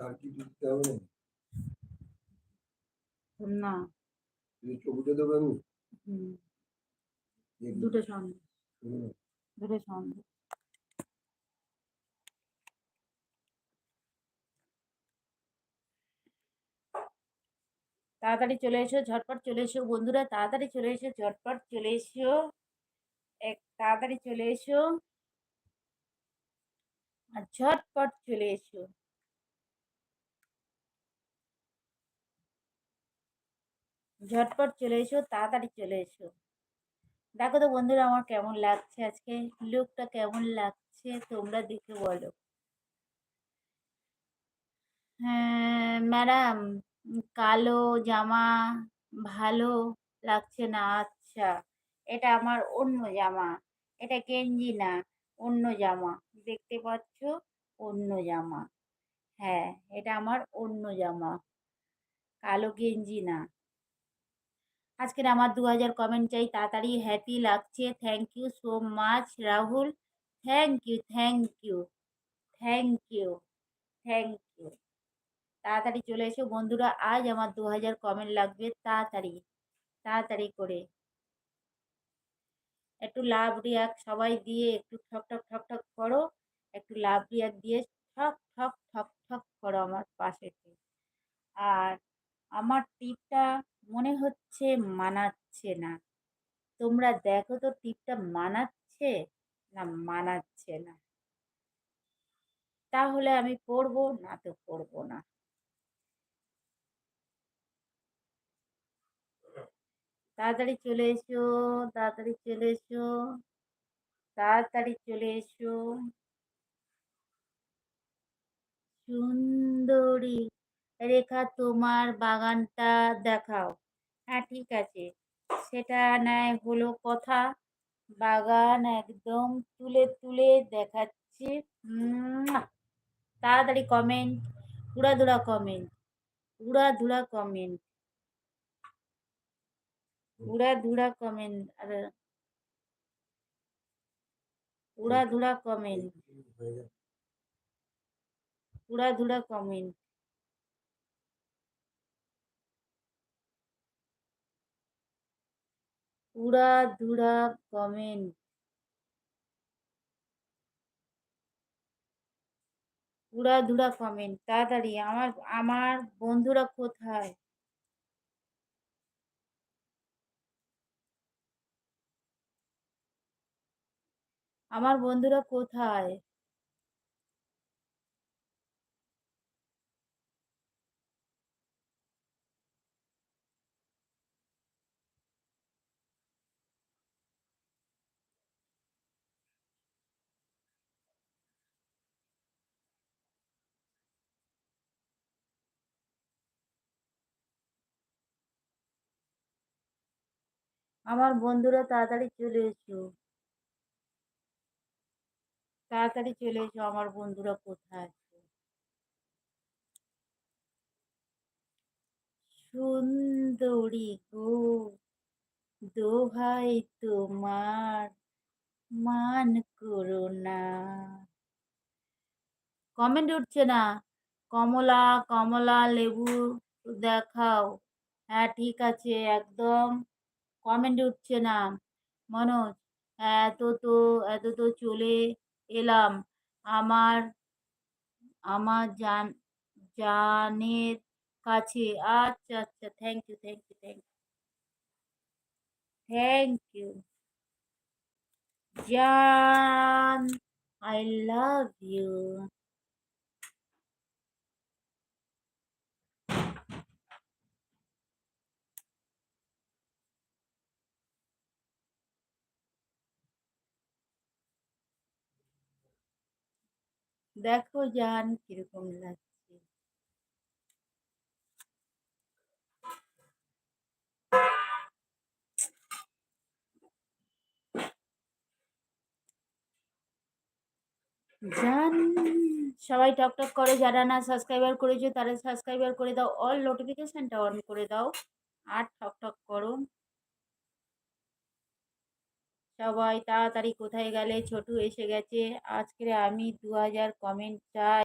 আর কি দিতে হবে? না। দেবো আমি দুটো হুম, দুটো সঙ্গে তাড়াতাড়ি চলে এসো ঝটপট চলে এসো বন্ধুরা তাড়াতাড়ি চলে এসো ঝটপট চলে এসো। এক তাড়াতাড়ি চলে এসো। আর ঝটপট চলে এসো। ঝটপট চলে এসো, তাড়াতাড়ি চলে এসো। দেখো তো বন্ধুরা, আমার কেমন লাগছে আজকে? লুকটা কেমন লাগছে তোমরা দেখে বলো। হ্যাঁ ম্যাডাম, কালো জামা ভালো লাগছে না? আচ্ছা এটা আমার অন্য জামা। এটা গেঞ্জি না, অন্য জামা। দেখতে পাচ্ছ? অন্য জামা। হ্যাঁ এটা আমার অন্য জামা। কালো গেঞ্জি না। আজকের আমার দু হাজার কমেন্ট চাই, তাড়াতাড়ি হ্যাপি লাগছে। Thank you so much Rahul. Thank you thank you thank you thank you তাড়াতাড়ি চলে এসো। বন্ধুরা, আজ আমার দু হাজার কমেন্ট লাগবে তাড়াতাড়ি তাড়াতাড়ি করে। একটু লাভ রিয়াক সবাই দিয়ে, একটু ঠক ঠক ঠক ঠক করো। একটু লাভ রিয়াক দিয়ে ঠক ঠক ঠক ঠক করো আমার পাশেতে আর আমার টিপটা মনে হচ্ছে মানাচ্ছে না। তোমরা দেখো তো টিপটা মানাচ্ছে না মানাচ্ছে না। তাহলে আমি পড়ব না তো পড়ব না। তাড়াতাড়ি চলে এসো, তাড়াতাড়ি চলে এসো, তাড়াতাড়ি চলে এসো। সুন্দরী রেখা তোমার বাগানটা দেখাও। হ্যাঁ ঠিক আছে। সেটা নেয় হলো কথা। বাগান একদম তুলে তুলে দেখাচ্ছি। তাড়াতাড়ি কমেন্ট উড়াধুরা কমেন্ট উড়াধুরা কমেন্ট উড়াধুরা কমেন্ট আর উড়াধুরা কমেন্ট। উড়াধুরা কমেন্ট উড়াধুরা কমেন্ট ধুরা কমেন্ট তাড়াতাড়ি। আমার আমার বন্ধুরা কোথায়? আমার বন্ধুরা কোথায়? আমার বন্ধুরা তাড়াতাড়ি চলে এসো। তাড়াতাড়ি চলে এসো, আমার বন্ধুরা কোথায় আছে? সুন্দরী গো, দোহাই তোমার, মান করো না। কমেন্ট উঠছে না। কমলা কমলা লেবু দেখাও। হ্যাঁ ঠিক আছে, একদম। কমেন্ট উঠছে না। মনোজ, এত তো এত তো চলে এলাম। আমার আমার জান, জানের কাছে। আচ্ছা আচ্ছা thank you thank you thank you thank you জান আই লাভ ইউ দেখো জান কীরকম লাগছে। জান, সবাই টক টক করে যারা না সাবস্ক্রাইবার করেছ তারা সাবস্ক্রাইবার করে দাও। অল নোটিফিকেশনটা অন করে দাও। আর ঠক ঠক করো। সবাই তাড়াতাড়ি কোথায় গেলে? ছোটু এসে গেছে। আজকে আমি দু হাজার কমেন্ট চাই।